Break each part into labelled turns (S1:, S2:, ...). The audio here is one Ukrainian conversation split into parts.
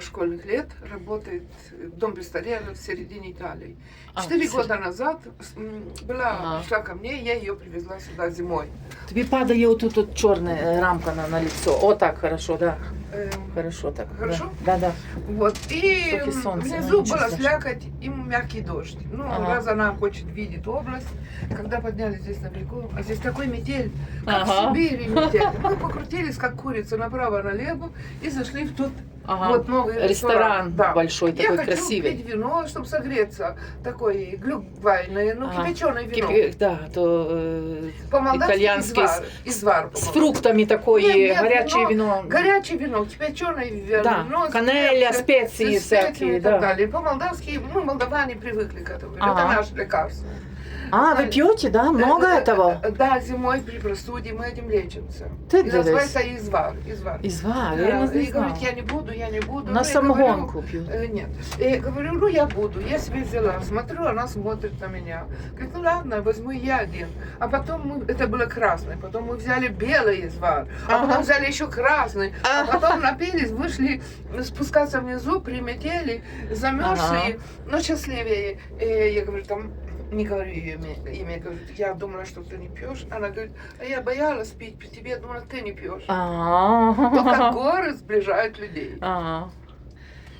S1: школьных лет работает дом престарелых в середине Италии.
S2: А,
S1: Четыре
S2: це-
S1: года назад была,
S2: Ага.
S1: пришла ко мне, я ее привезла сюда зимой.
S2: Тобі падає отут от чорна е, рамка на, на лицо. О, так, хорошо, да.
S1: Эм,
S2: Хорошо так.
S1: Хорошо?
S2: Да, да.
S1: Вот, и
S2: ну,
S1: внизу была
S2: страшного.
S1: слякоть и мягкий дождь. Ну,
S2: Ага.
S1: раз она хочет видеть область, когда поднялись здесь на берегу, а здесь такой метель, как
S2: Ага.
S1: в Сибири метель. Мы покрутились, как курица, направо-налево и зашли в тот
S2: Ага.
S1: вот новый
S2: Ресторан
S1: Да.
S2: большой,
S1: Я
S2: такой
S1: хочу
S2: красивый.
S1: пить вино, чтобы согреться. Такой глюквайное, ну,
S2: Ага.
S1: кипяченое вино.
S2: Кіп- Да, то е,
S1: По-молдавски
S2: итальянский
S1: извар. извар
S2: з
S1: по-моему.
S2: фруктами такої,
S1: Ні, ні,
S2: гаряче
S1: вино.
S2: віно.
S1: Горячее вино, кипяченое вино.
S2: Да, канеля, спеції всякі,
S1: и так
S2: да.
S1: далее. По-молдавски, ну, молдаване привыкли к этому.
S2: Ага.
S1: Это наше лекарство.
S2: А, ви п'єте, да? Много
S1: э,
S2: этого?
S1: э, Да, зимой при простуде мы этим лечимся.
S2: Ты
S1: И называется извар. извар.
S2: Ізвар,
S1: Да,
S2: я не
S1: и
S2: знаю.
S1: говорит, я не буду, я не буду.
S2: На
S1: Ну,
S2: самогонку п'ють.
S1: Э, Нет. И говорю, ну я буду, я себе взяла. Смотрю, она смотрит на меня. Говорит, ну ладно, возьму я один. А потом мы, это было красное, потом мы взяли белый извар, а
S2: Ага.
S1: потом взяли еще красный, а
S2: Ага.
S1: потом напились, вышли спускаться внизу, приметели, замерзшие, но счастливее. И я говорю, там, не говорю ее имя, имя, говорю, я думала, что ты не пьешь. Она говорит, а я боялась пить при тебе, думала, ты не пьешь. Только
S2: А.
S1: горы сближают людей.
S2: А.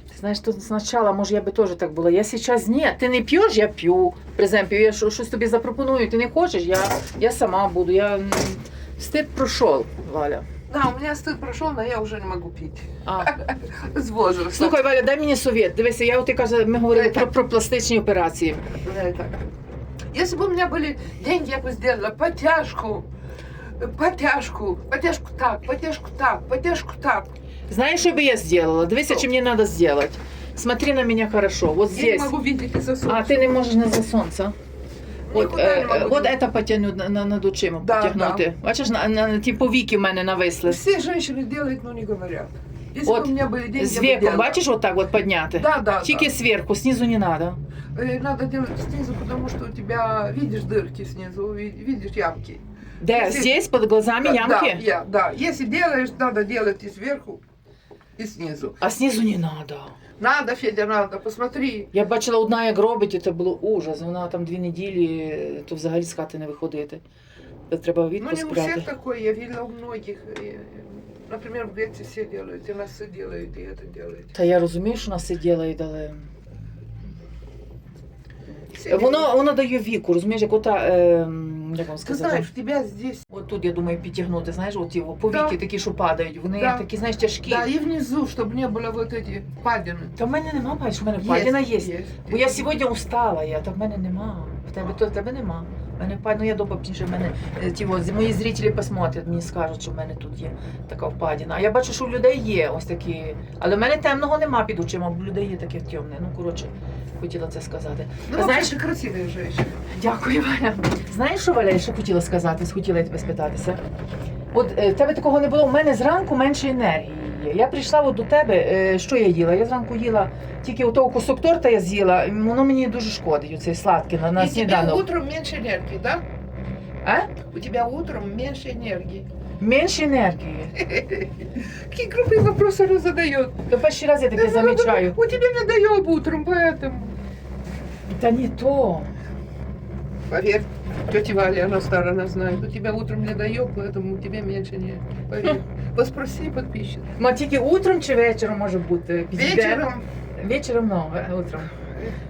S2: Ти знаєш, тут спочатку, може, я би теж так була. Я зараз ні, ти не п'єш, я п'ю. Преземпів, я що- щось тобі запропоную, ти не хочеш, я, я сама буду. Я... м, Стид пройшов, Валя.
S1: Да, у меня стыд прошел, но я уже не могу пить.
S2: А.
S1: С возраста.
S2: Слухай, Валя, дай мені совет. Дивися, я от ти каже, ми говорили
S1: Дай
S2: про,
S1: так.
S2: про пластичні операції.
S1: Да, и так. Если бы у меня были деньги, я бы сделала подтяжку, подтяжку, подтяжку так, подтяжку так, подтяжку так.
S2: Знаєш, що би я зробила? Дивися, чи мені треба зробити. Смотри на мене хорошо. Вот
S1: Я
S2: здесь.
S1: не могу видеть из-за солнца.
S2: А, ти не можеш не за сонце. От,
S1: Никуда
S2: е,
S1: не могу
S2: е, от
S1: видеть.
S2: це потягнути на, на, над очима,
S1: Да,
S2: потягнути. Бачиш, на, на, на ті повіки в мене нависли.
S1: Все женщины делают, но не говорят. Если
S2: Вот
S1: бы у меня были деньги,
S2: З
S1: я бы
S2: веком,
S1: делала.
S2: бачиш, от так от підняти?
S1: Да, да,
S2: Тільки
S1: да.
S2: зверху, снизу не треба.
S1: Э, Надо делать снизу, потому что у тебя видишь дырки снизу, ви- видишь ямки.
S2: Де?
S1: Якщо-
S2: Здесь, під глазами
S1: Да,
S2: ямки?
S1: Да, я, да. Если делаешь, надо делать и сверху, и снизу.
S2: А снизу не треба.
S1: Надо, Федя, надо, посмотри.
S2: Я бачила одна, як робить, і це було ужас. Вона там дві неділі, то взагалі з хати не виходити. Це Треба
S1: Ну,
S2: відпуск
S1: не у всех
S2: брати.
S1: такое, я видела у многих. И, Например, в Греции все делают, и носы делают, и это делают.
S2: Та я розумію, що нас сиділа, але
S1: Все делают.
S2: воно, воно дає віку, розумієш, як ота, е, як вам
S1: Ты
S2: сказати.
S1: знаешь, у тебя здесь,
S2: От тут, я думаю, підтягнути, знаєш, оті повіки
S1: Да.
S2: такі, що падають, вони
S1: Да.
S2: такі, знаєш, тяжкі.
S1: да, и внизу, чтобы не было вот эти падины.
S2: Та в мене нема, бачиш, в мене падіна є.
S1: есть.
S2: Бо я сьогодні устала, я, та в мене нема. В тебе то в тебе нема. Мене впад- ну я добре пізніше, мене е, ті от, мої зрителі посмотрять, мені скажуть, що в мене тут є така впадіна. А я бачу, що в людей є ось такі. Але в мене темного нема під очима, бо в людей є таке темне. Ну, коротше, хотіла це сказати.
S1: Ну,
S2: знаєш-
S1: красивая женщина.
S2: Дякую, Валя. Знаєш, що Валя, я ще хотіла сказати, хотіла я тебе спитатися. От е, в тебе такого не було, у мене зранку менше енергії є. Я прийшла от до тебе, е, що я їла? Я зранку їла тільки отого кусок торта я з'їла, і воно мені дуже шкодить, оцей сладкий на, на
S1: и тебе
S2: сніданок.
S1: утром меньше энергии, да?
S2: А?
S1: У тебя утром меньше энергии.
S2: Менше енергії.
S1: Какие глупые вопросы она задает.
S2: То перший раз я таке замічаю.
S1: У тебя не доеб утром, поэтому.
S2: Та не то.
S1: Поверь, тетя Валя, она старая, она знает. У тебя утром не доеб, поэтому у тебя меньше нет. Поверь. Поспроси подписчик.
S2: Ма тільки утром чи вечором може бути? Підійде?
S1: Вечером.
S2: Вечором, ну, е, утром.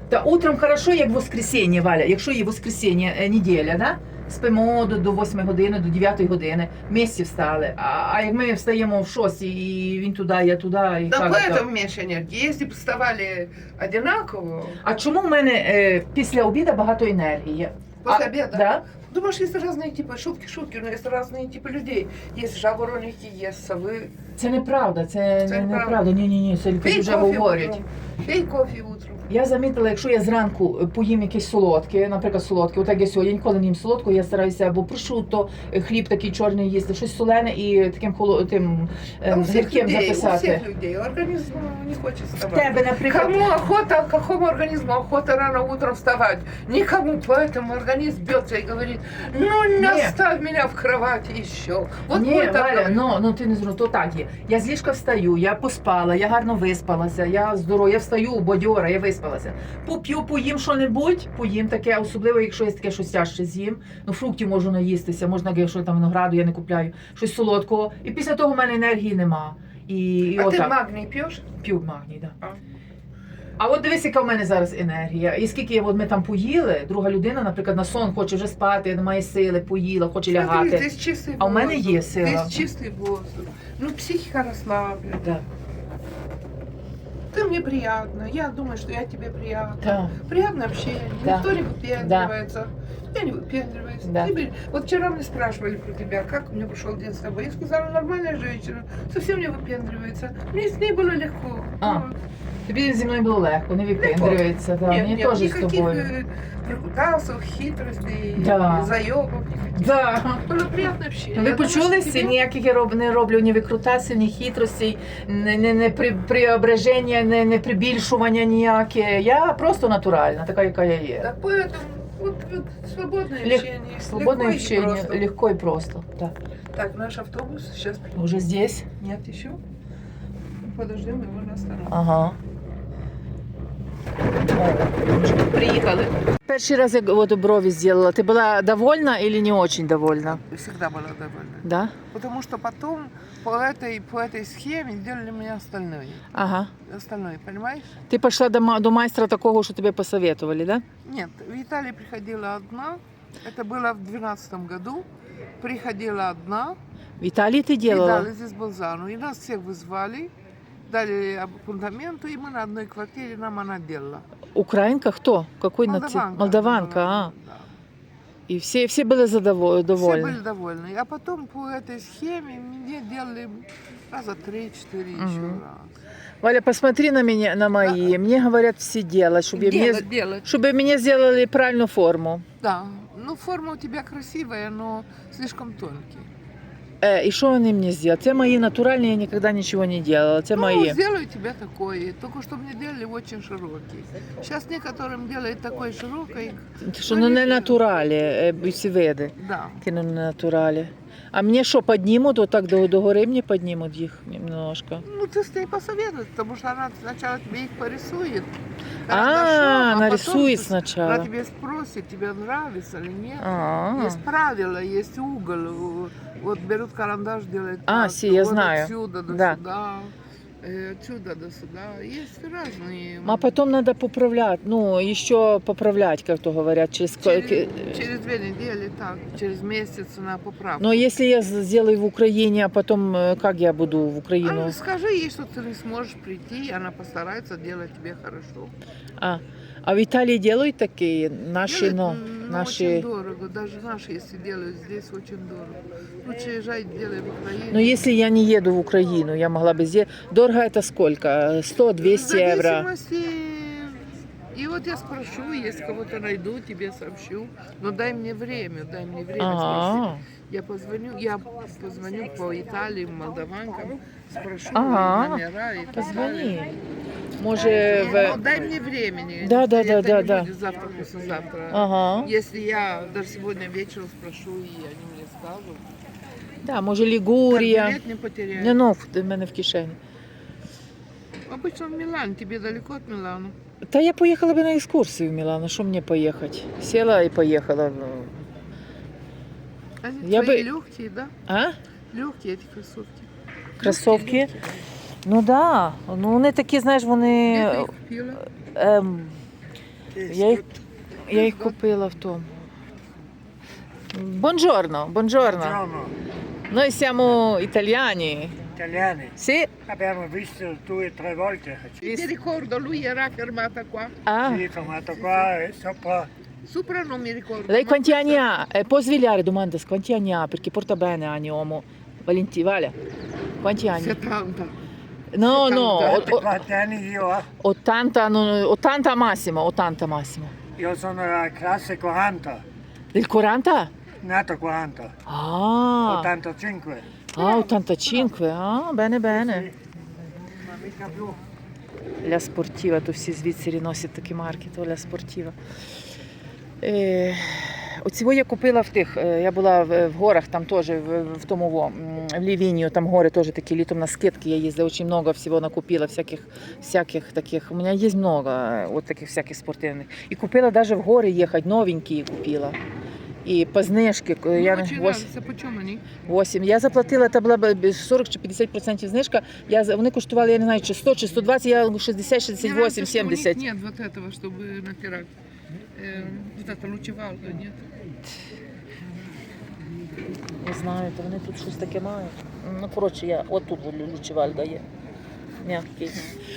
S2: Та утром хорошо, як воскресіння, Валя. Якщо є воскресіння е, неділя, да? спимо до, до 8 години, до 9 години, місці встали. А, а як ми встаємо в 6 і він туди, я туди, і
S1: Да
S2: як
S1: поэтому
S2: то?
S1: меньше энергии. Если бы вставали одинаково,
S2: А чому в мене е, після обіду багато енергії?
S1: После
S2: а,
S1: обеда.
S2: Да?
S1: Думаешь, есть разные типы, шутки, шутки, но есть разные типы людей. Есть жавороники, есть совы.
S2: Це неправда, це,
S1: Це
S2: не,
S1: неправда.
S2: неправда. Ні, ні, ні, це люди
S1: Пей
S2: вже
S1: кофе
S2: говорять.
S1: утром. Пей кофе утром.
S2: Я замітила, якщо я зранку е, поїм якесь солодке, наприклад, солодке, отак я сьогодні ніколи не їм солодку, я стараюся або прошутто, е, хліб такий чорний їсти, щось солене і таким холо, тим
S1: Да
S2: ем,
S1: у всех
S2: гірким
S1: людей, у
S2: записати.
S1: всех людей. Организм не хочет
S2: В
S1: вставать.
S2: тебе, наприклад,
S1: Кому охота, какому организму охота рано утром вставать? Никому. Поэтому организм бьется и говорит, Ну, не
S2: Не.
S1: оставь меня в кровати еще. Вот
S2: Ні,
S1: будет
S2: Валя, ну, ну ти не зрозумів, то так є. Я з ліжка встаю, я поспала, я гарно виспалася, я здорова, я встаю бодьора, я виспалася. Поп'ю, поїм що-небудь, поїм таке, особливо, якщо є таке щось тяжче з'їм. Ну, фруктів можу наїстися, можна, якщо там винограду я не купляю, щось солодкого. І після того в мене енергії нема. І, і
S1: А ты
S2: отак.
S1: магний пьешь?
S2: П'ю магній, да.
S1: А.
S2: А от дивись, яка в мене зараз енергія. І скільки от ми там поїли, друга людина, наприклад, на сон хоче вже спати, немає сили, поїла, хоче
S1: Смотри,
S2: лягати.
S1: здесь чистый
S2: А у мене
S1: воздух.
S2: є сила.
S1: Здесь чистый воздух. Ну, психика расслаблена.
S2: Да.
S1: Ты мне приятно. Я думаю, что я тебе приятно.
S2: Так.
S1: Приятное общение.
S2: Да.
S1: Никто не выпендривается. Я не выпендриваюсь.
S2: Да.
S1: Ты бери- Вот вчера мне спрашивали про тебя, как у меня прошел день с тобой. Я сказала, нормальная женщина, совсем не выпендривается. Мне с ней было легко.
S2: А.
S1: Вот.
S2: Тобі зі мною було легко, не випендрюється. Да.
S1: Нет,
S2: Мені
S1: нет,
S2: теж з
S1: никаких
S2: тобою.
S1: э, выкрутасов, хитростей,
S2: Да.
S1: заебов. никаких.
S2: Да.
S1: Было приятное общение.
S2: Ви
S1: Я думаю,
S2: почулися?
S1: что тебе-
S2: Ніяких я роб- не роблю ні викрутасів, ні хитростей, не, не, не при, преображення, не, не прибільшування ніяке. Я просто натуральна, така, яка я є.
S1: Да, поэтому вот, вот свободное
S2: Лег-
S1: общение.
S2: Свободне
S1: легко и
S2: общение,
S1: просто.
S2: легко і просто. Да.
S1: Так, наш автобус сейчас
S2: Уже здесь?
S1: Нет еще. Подождем его на остановке.
S2: Ага. Приїхали. Перший раз я вот брови сделала. Ты была довольна или не очень довольна?
S1: Всегда была довольна.
S2: Да?
S1: Потому что потом по этой, по этой схеме делали мне остальное.
S2: Ага.
S1: Остальное, понимаешь?
S2: Ти пішла до, ма- до майстра такого, що тобі посоветовали, да?
S1: Нет, в Италии приходила одна. Это было в 2012 году. Приходила одна.
S2: В Італії ти
S1: И
S2: делала?
S1: дали здесь Балзану. И нас всех вызвали. Дали апартаменту, и мы на одной квартире нам она делала.
S2: Українка хто? Какой наці... Молдаванка, а.
S1: Да.
S2: І всі, всі були задово-
S1: Все
S2: довольні.
S1: были довольны. А потом по этой схеме мне делали раза три-четыре еще
S2: Мгм.
S1: раз.
S2: Валя, посмотри на меня, на мои. Мне говорят все делать, чтобы мне,
S1: Делать, делать.
S2: чтобы мне сделали правильную форму.
S1: Да. Ну, форма у тебя красивая, но слишком тонкий.
S2: Э, и что они мне сделают? Це мої натуральні, я никогда ничего не делала. Це
S1: ну,
S2: мої.
S1: сделаю тебе такой. Только что мне делали очень широкий. Сейчас некоторым делают такой широкой.
S2: Що ну не натуралі, е, всі види.
S1: Да.
S2: Кину не натуралі. А мне что, поднимут, вот так до, до гори мне поднимут их немножко?
S1: Ну, ты с ней посоветуй, потому что она сначала тебе их порисует.
S2: а, она рисует сначала.
S1: Она тебе спросит, тебе нравится или нет. Есть правила, есть угол. Вот берут карандаш, делают
S2: А, си, я знаю.
S1: отсюда до
S2: Да.
S1: сюда, отсюда до сюда. Есть разные.
S2: А потом надо поправлять, ну, еще поправлять, как то говорят, через... ко-
S1: через,
S2: к-
S1: через две недели, так, через месяц на поправку.
S2: Но если я з- сделаю в Украине, а потом э, как я буду в
S1: А
S2: Украину?
S1: ну, скажи ей, что ты не сможешь прийти, и она постарается делать тебе хорошо.
S2: А, а в Италии делают такие наши,
S1: Делать,
S2: но
S1: м, ну, очень дорого. Даже наши, если делают здесь, очень дорого. Лучше езжай, делай в Украине.
S2: Но если я не еду в Украину, я могла бы сделать. Дорого это сколько? 100-200 евро.
S1: И вот я спрошу, если кого-то найду, тебе сообщу. Но дай мне время, дай мне время спросить.
S2: Ага.
S1: Я позвоню, я позвоню по Италии, молдаванкам, спрошу
S2: Ага.
S1: номера и так далее.
S2: Позвони. Може
S1: Но
S2: в.
S1: дай мне времени.
S2: Да, да,
S1: Это
S2: да,
S1: не
S2: да, да.
S1: будет завтра, послезавтра.
S2: Ага.
S1: Если я даже сегодня вечером спрошу, и они мне скажут.
S2: Да, може
S1: Как
S2: Лігурія.
S1: билет не потеряю.
S2: Не ну, в в мене в кишені.
S1: Обычно в Милан, тебе далеко от Милана.
S2: Та я поїхала би на екскурсію в Мілано, що мені поїхати? Сіла і поїхала.
S1: Они
S2: Я
S1: твои
S2: бы-
S1: легкие, да?
S2: А?
S1: Легкие эти кроссовки.
S2: Кросовки?
S1: Легкие,
S2: Ну так. Да. Ну вони такі, знаєш, вони.
S1: ты купила?
S2: Ем, я, їх, я їх купила в тому. Бонжорно, бонжорно.
S3: Buongiorno,
S2: Noi siamo italiani.
S3: italiani.
S2: Sì?
S3: Abbiamo visto due o tre volte.
S1: Ti ricordo, lui era fermata qua.
S2: Ah.
S3: Sì, fermato qua e sopra
S1: Sopra non mi ricordo.
S2: Lei quanti
S1: questa-
S2: anni ha? Eh, può svegliare domanda, quanti anni ha? Perché porta bene anni uomo. Valenti, Vale? Quanti anni?
S1: 70.
S2: No, no, o- o-
S3: quanti anni io ho?
S2: 80, non- 80 massimo, 80 massimo.
S3: Io sono a classe 40,
S2: Del 40?
S3: nato 40,
S2: Ah,
S3: 85.
S2: ah 85, ah, bene bene.
S3: Ma mica più.
S2: Ля спортива, то всі звідси носять такі марки, то ля спортива. Е, Оцього я купила в тих. е, Я була в, горах, там теж в, тому во, в Лівінію, там гори теж такі літом на скидки я їздила, очень много всього накупила, всяких, всяких таких. У мене є много е, от таких всяких спортивних. І купила навіть в гори їхати, новенькі купила. І по знижки,
S1: Ну,
S2: я не
S1: очень
S2: 8,
S1: нравится. Почем они?
S2: 8. Я заплатила, це була б 40 чи 50% знижка. Я, вони коштували, я не знаю, чи 100, чи 120, я 60, 68,
S1: Мне нравится, что у
S2: 70.
S1: Нет вот этого, чтобы натирать. Э, вот это лучевалка.
S2: Не знаю, то вони тут щось таке мають. Ну, коротше, я отут лючевальга є. М'який.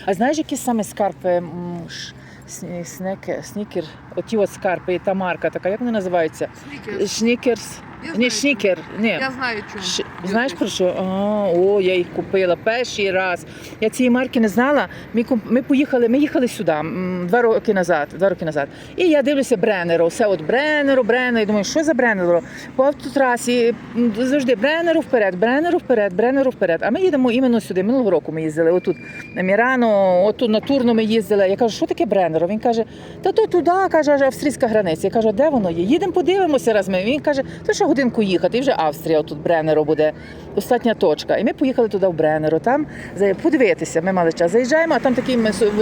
S2: А знаєш, які саме скарпи снеке- снікер? Оті от скарпи, та марка така, як вони називаються?
S1: Снікерс.
S2: Шнікерс.
S1: Я
S2: Ні,
S1: знаю,
S2: шнікер. Ні.
S1: Я знаю, что.
S2: Ш... Знаєш про що? А, о, я їх купила перший раз. Я цієї марки не знала. Ми, куп- ми поїхали, ми їхали сюди м, два роки назад. Два роки назад. І я дивлюся Бренеро. Все от Бренеро, Бренеро. І думаю, що за Бренеро? По автотрасі завжди Бренеро вперед, Бренеро вперед, Бренеро вперед. А ми їдемо іменно сюди. Минулого року ми їздили. Отут на Мірано, отут на Турну ми їздили. Я кажу, що таке Бренеро? Він каже, та то туди, каже, австрійська границя. Я кажу, де воно є? Їдемо подивимося раз ми. Він каже, то ще годинку їхати, і вже Австрія, тут Бренеро буде остання точка. І ми поїхали туди в Бренеро. Там подивитися, ми мали час. Заїжджаємо, а там такий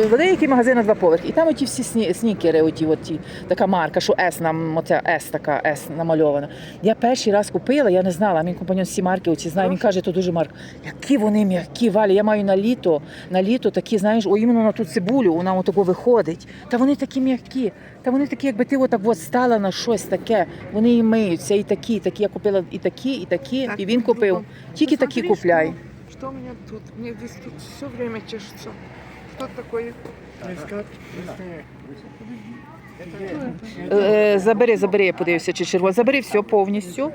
S2: великий магазин на два поверхи. І там оті всі сні, снікери, оті, оті, така марка, що С нам, оця С така С намальована. Я перший раз купила, я не знала, мій компаньон всі марки оці знає. Він каже, то дуже марка. Які вони м'які, валі. Я маю на літо, на літо такі, знаєш, о, іменно на ту цибулю, вона отако виходить. Та вони такі м'які. Та вони такі, якби ти отак от стала на щось таке. Вони і миються, і такі, такі. Я купила і такі, і такі,
S1: Так,
S2: і він купив. Тільки такі
S1: Посмотри,
S2: купляй.
S1: Что, что у меня тут? Мне здесь тут все время чешется. Что такое?
S2: Е, Забери, забери, я подивився, чи червоно. Забери все повністю.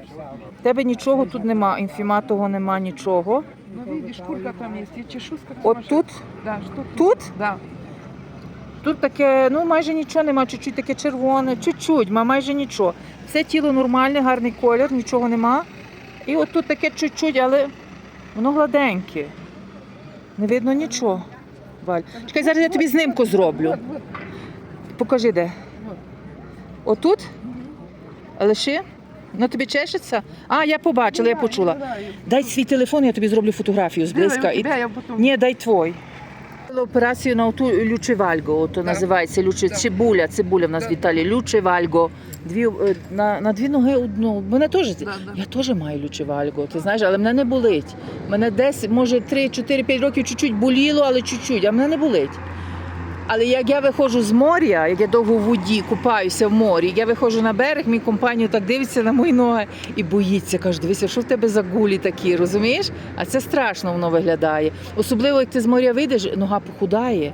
S2: В тебе нічого тут нема, інфіматого нема нічого.
S1: Ну, видишь, шкурка там есть. Я чешусь, как
S2: От
S1: сумасшедшая.
S2: тут,
S1: Да, что тут?
S2: тут,
S1: Да.
S2: Тут таке, ну майже нічого нема, чуть-чуть таке червоне, чуть-чуть, ма- майже нічого. Все тіло нормальне, гарний колір, нічого нема. І от тут таке чуть-чуть, але воно гладеньке. Не видно нічого. Валь. Чекай, зараз я тобі знимку зроблю. Покажи де. Отут? Лиши? Ну тобі чешеться? А, я побачила, я почула. Дай свій телефон, я тобі зроблю фотографію зблизька. Ні, дай твой. Операцію на ту лючевальго, то називається люче, цибуля, цибуля в нас в Італії, лючевальго. Дві, е, на, на дві ноги одну. Мене теж,
S1: Да, да.
S2: я теж маю лючевальго, ти знаєш, але мене не болить. Мене десь, може, 3, 4, 5 років чуть-чуть боліло, але чуть-чуть, а мене не болить. Але як я виходжу з моря, як я довго в воді купаюся в морі, як я виходжу на берег, мій компанію так дивиться на мої ноги і боїться. Каже, дивися, що в тебе за гулі такі, розумієш? А це страшно воно виглядає. Особливо, як ти з моря вийдеш, нога похудає.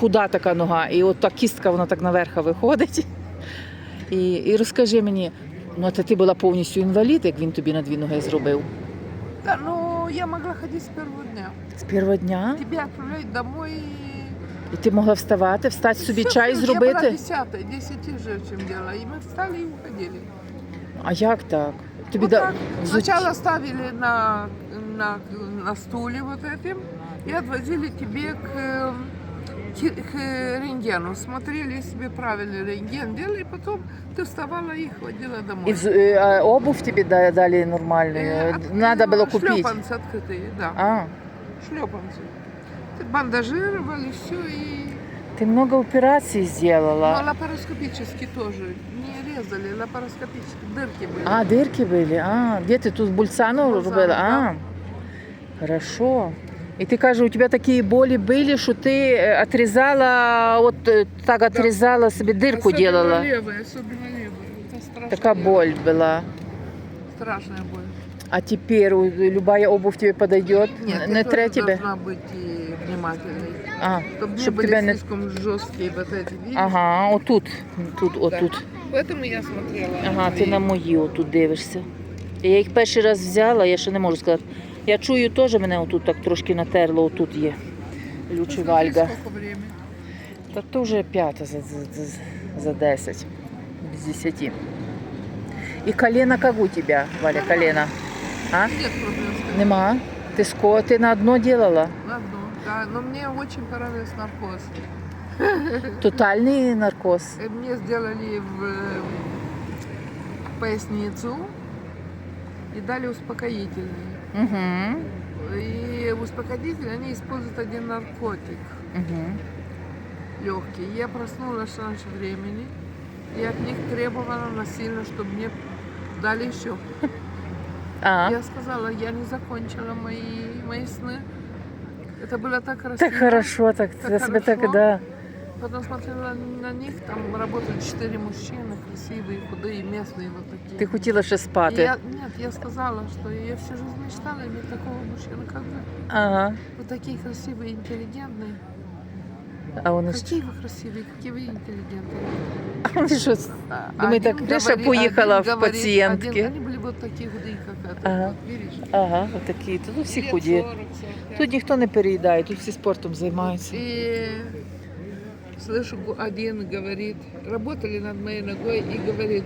S2: Худа така нога, і от та кістка вона так наверх виходить. І, і розкажи мені, ну а ти була повністю інвалід, як він тобі на дві ноги зробив?
S1: Да, ну, я могла ходить с первого дня.
S2: З першого дня?
S1: Тебя отправляют домой.
S2: І ти могла вставати, встати собі
S1: Всё,
S2: чай
S1: всё, Я была
S2: зробити?
S1: десятой, десяти же, чем дело. И мы встали и уходили.
S2: А як так? Тобі
S1: Вот
S2: да...
S1: так.
S2: взут-
S1: Сначала ставили на, на, на стуле вот этим и отвозили тебе к, э, ки- к рентгену. Смотрели, если тебе правильный рентген делали, и потом ты вставала и ходила домой.
S2: І вз- е, а обув тобі да- дали нормальну?
S1: Э, от-
S2: Надо було
S1: э,
S2: купити.
S1: Шлепанцы открытые, да.
S2: А,
S1: Шлепанцы. Бандажировали все и...
S2: ти много операцій
S1: Ну,
S2: зробила.
S1: лапароскопически тоже. Не резали, лапароскопически. Дырки были.
S2: А, дирки були. А, де ти тут в Бульцану
S1: Бульцану,
S2: робила? А, хорошо. І ти кажеш, у тебе такі болі були, що ти е, отрізала, от е, так отрізала собі дирку
S1: особенно
S2: делала.
S1: левая, особенно левая. Это страшная
S2: Така боль була.
S1: Страшная боль.
S2: А тепер у- любая обувь тебе подойдет?
S1: Нет,
S2: не
S1: я
S2: тре
S1: тоже
S2: тебе?
S1: должна быть и внимательной.
S2: А,
S1: Чтобы не
S2: Чтоб
S1: были
S2: тебя не-
S1: слишком жесткие вот эти, видишь?
S2: ага, отут. Тут,
S1: Да.
S2: отут.
S1: Поэтому я смотрела.
S2: Ага, ти
S1: твои.
S2: на мої отут дивишся. Я їх перший раз взяла, я ще не можу сказати. Я чую теж мене отут так трошки натерло, отут є.
S1: Посмотри,
S2: Лючевальга.
S1: сколько время.
S2: Та то вже п'ята за, за, за, за 10. Без 10. І колено як у тебе, Валя, колено? А?
S1: Нет проблем с этим.
S2: Нема? Ти ско, ти на одно делала?
S1: Да. Но мне очень понравился наркоз.
S2: Тотальний наркоз.
S1: Э, Мне сделали в, э, поясницу и дали успокоительные.
S2: Угу.
S1: И успокоительные они используют один наркотик
S2: Угу.
S1: легкий. Я проснулась раньше времени и от них требовала насильно, чтобы мне дали еще.
S2: А,
S1: Я сказала, я не закончила мои, мои сны. Это было так красиво.
S2: так хорошо, так,
S1: Так
S2: я себе так,
S1: хорошо.
S2: да.
S1: Потом смотрела на них, там работали четыре мужчины, красивые, худые, местные вот такие.
S2: Ти хотіла ще
S1: И
S2: спати.
S1: я, нет, я сказала, что я всю жизнь мечтала иметь такого мужчину, как вы.
S2: Ага.
S1: Вы такие красивые, интеллигентные.
S2: А вони ж
S1: Какие вы красивые, какие вы интеллигентные.
S2: а вони що?
S1: А
S2: Думаю,
S1: один
S2: так Гриша
S1: говорит-
S2: поїхала
S1: один
S2: в
S1: говорит,
S2: пацієнтки.
S1: один- Они были вот такие худые, как это.
S2: Ага.
S1: Вот, видишь?
S2: Ага, отакі. Тут всі
S1: Лет
S2: худі.
S1: 40, 45.
S2: Тут ніхто не переїдає, тут всі спортом займаються.
S1: И слышу, гу- один говорит, работали над моей ногой и говорит,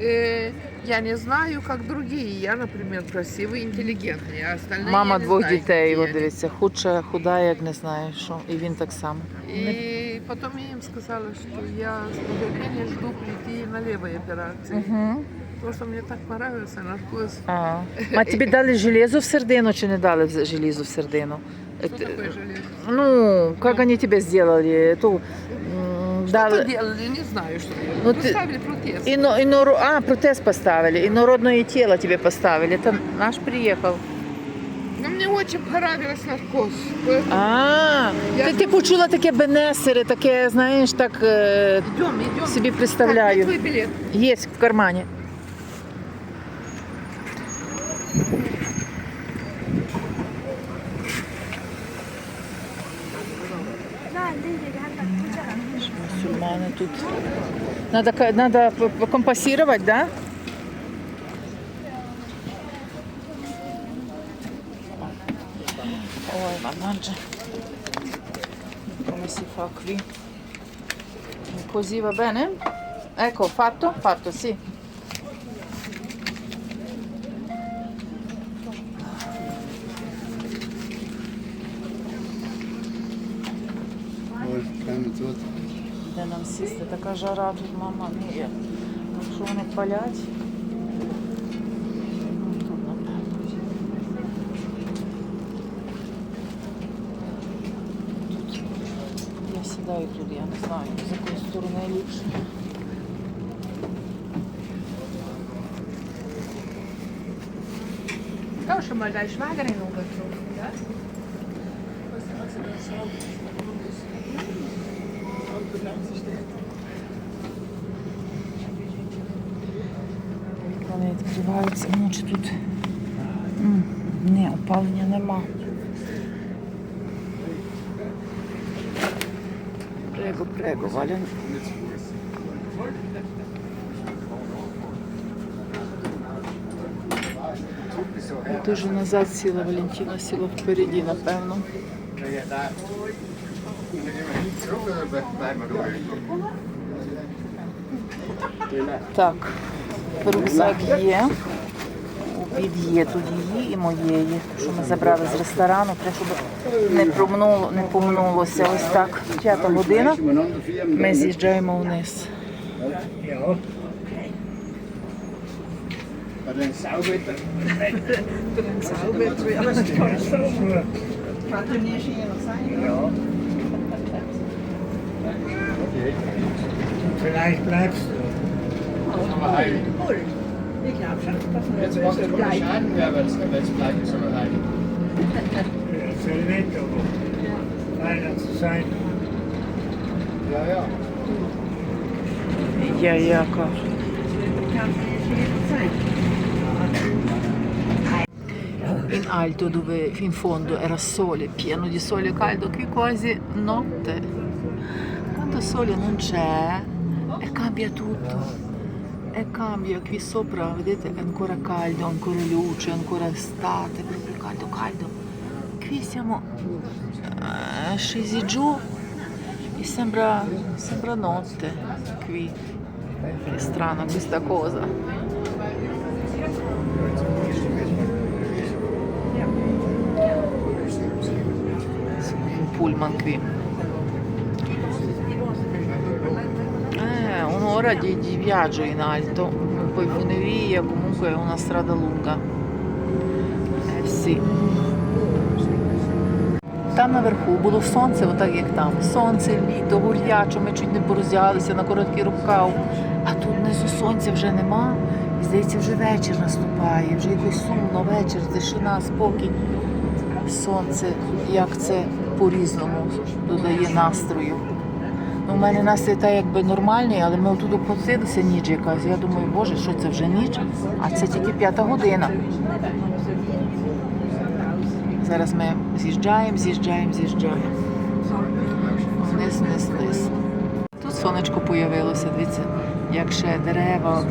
S1: «Э, я не знаю, как другие. Я, например, красивый, интеллигентный, а остальные
S2: Мама
S1: я не
S2: двох
S1: знаю,
S2: дітей,
S1: какие
S2: от дивіться, худша, худа, як не знаю що. І він так само.
S1: они». И потом я им сказала, что я с нетерпением жду прийти на левой операции.
S2: Угу.
S1: Потому что мне так понравился наркоз.
S2: Ага. А тобі дали железо в середину чи не дали в- железо в середину?
S1: Что
S2: Это-
S1: такое железо?
S2: Ну, как они тебе сделали? То, м,
S1: Что
S2: дали...
S1: делали, не знаю, что делали.
S2: Ну,
S1: Ну,
S2: ты-
S1: ставили протез.
S2: Ино, иноро... А, протез поставили. Инородное тело тебе поставили. Это наш приехал.
S1: Но мне очень понравился наркоз. Поэтому
S2: А,
S1: Я
S2: ти, ти почула таке бенесере, таке, знаєш, так е,
S1: Идем, идем.
S2: собі
S1: Так,
S2: представляю.
S1: где твой билет?
S2: Є в кармані. Тут. Надо, надо компасировать, да? Ой, mannaggia. Come si fa qui? Così va bene? Ecco, fatto? Fatto, sì. Така жара тут, мама мія. Якщо вони палять. Тут я сідаю тут, я не знаю, з якої сторони ліпше.
S4: Auch schon mal deine Schwagerin umgezogen, ja?
S2: Вони відкриваються, ну чи тут. М, Ні, опалення нема. Прего, прего, Валя. Я теж назад сіла, Валентина сіла впереді, напевно. Так, рюкзак є. Обід є тут її і моєї, що ми забрали з ресторану, треба, щоб не промнуло, не помнулося. Ось так. П'ята година. Ми з'їжджаємо вниз.
S3: Vielleicht bleibst du.
S5: Ulv. Vi kan absolut passa på att det är blaj. Fermento. Finance design.
S3: Ja,
S5: ja. Ja,
S2: ja, klar. In alto dove in fondo era sole, pieno di sole caldo, qui quasi notte. Quando sole non c'è e cambia tutto. E cambia qui sopra, vedete, è ancora caldo, ancora luce, ancora estate, proprio caldo, caldo. Qui siamo eh, scesi giù e sembra, sembra notte qui. È strana questa cosa. Pullman qui. Un'ora di, di viaggio in alto. poi funivia, comunque è una strada lunga. Eh sì. Там наверху було сонце, отак як там. Сонце, літо, гур'ячо, ми чуть не пороздягалися на короткий рукав. А тут внизу сонця вже нема. І здається, вже вечір наступає, вже якось сумно, вечір, тишина, спокій. Сонце, як це по-різному додає настрою. Мене настрій та якби нормальний, але ми отут опустилися ніч якась. Я думаю, боже, що це вже ніч? А це тільки п'ята година. Зараз ми з'їжджаємо, з'їжджаємо, з'їжджаємо. Вниз, вниз, вниз. Тут сонечко появилося, дивіться, як ще дерева,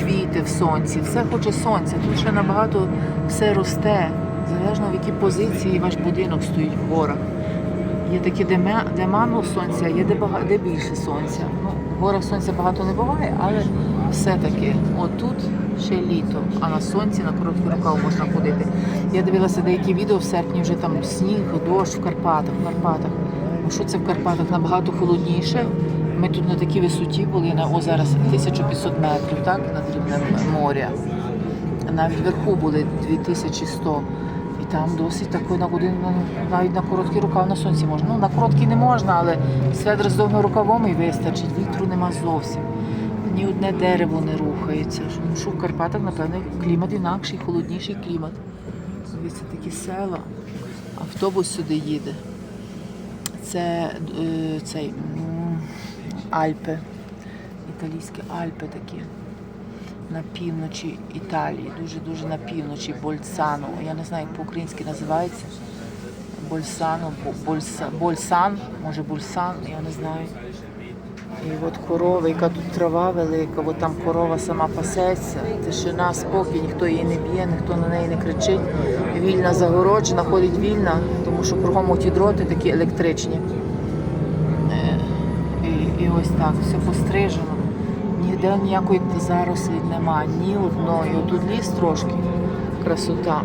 S2: квіти в сонці. Все хоче сонця. Тут ще набагато все росте, залежно в якій позиції ваш будинок стоїть в горах. Є такі, де, де мало сонця, є де, бага- де більше сонця. Ну, в горах сонця багато не буває, але все-таки отут ще літо, а на сонці на короткий рукав можна ходити. Я дивилася деякі відео в серпні, вже там сніг, дощ в Карпатах, в Карпатах. Ну, що це в Карпатах набагато холодніше. Ми тут на такій висоті були на о зараз 1500 метрів, так, над рівнем моря. Навіть вверху були 2100. І там досить тако на годину, ну, навіть на короткий рукав на сонці можна. Ну, на короткий не можна, але сведр з довгим рукавом і вистачить. Вітру нема зовсім. Ні одне дерево не рухається. Ну, що в Карпатах, напевно, клімат інакший, холодніший клімат. Дивіться, такі села. Автобус сюди їде. Це е, цей Альпи. Італійські Альпи такі на півночі Італії, дуже-дуже на півночі Больцано. Я не знаю, як по-українськи називається. Больсано, Больса, Больсан, може Больсан, я не знаю. І от корова, яка тут трава велика, от там корова сама пасеться, тишина, спокій, ніхто її не б'є, ніхто на неї не кричить. Вільна загороджена, ходить вільна, тому що кругом ті дроти такі електричні. Е, І, і ось так, все пострижено. Ніде ніякої зарослі нема, ні одної. Тут ліс трошки, красота.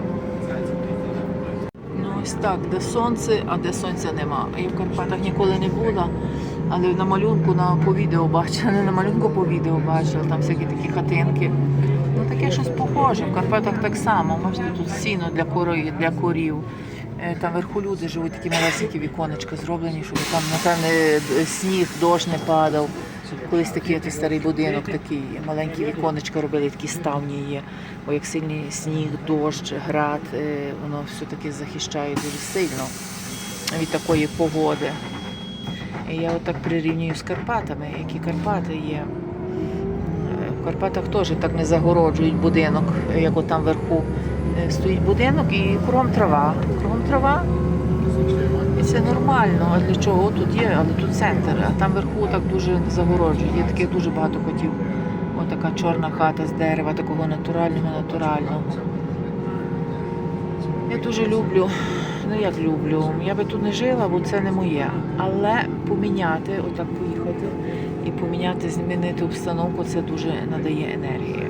S2: Ну ось так, де сонце, а де сонця нема. Я в Карпатах ніколи не була, але на малюнку на, по відео бачила, не на малюнку по відео бачила, там всякі такі хатинки. Ну таке щось похоже. В Карпатах так само. Бачите, тут сіно для корів, для корів. Е, Там вверху люди живуть, такі малесенькі віконечка зроблені, щоб там, напевне, сніг, дощ не падав. Колись такий от старий будинок, такий маленькі віконечка робили, такі ставні є. Бо як сильний сніг, дощ, град, е, воно все-таки захищає дуже сильно від такої погоди. І я отак прирівнюю з Карпатами, які Карпати є. В Карпатах теж так не загороджують будинок, як от там вверху е, стоїть будинок і кругом трава. Кругом трава. І це нормально. А для чого тут є? Але тут центр, а там вверху так дуже загороджують. Є таких дуже багато хотів. Ось така чорна хата з дерева, такого натурального, натурального. Я дуже люблю, ну як люблю, я би тут не жила, бо це не моє. Але поміняти, отак поїхати і поміняти, змінити обстановку, це дуже надає енергії.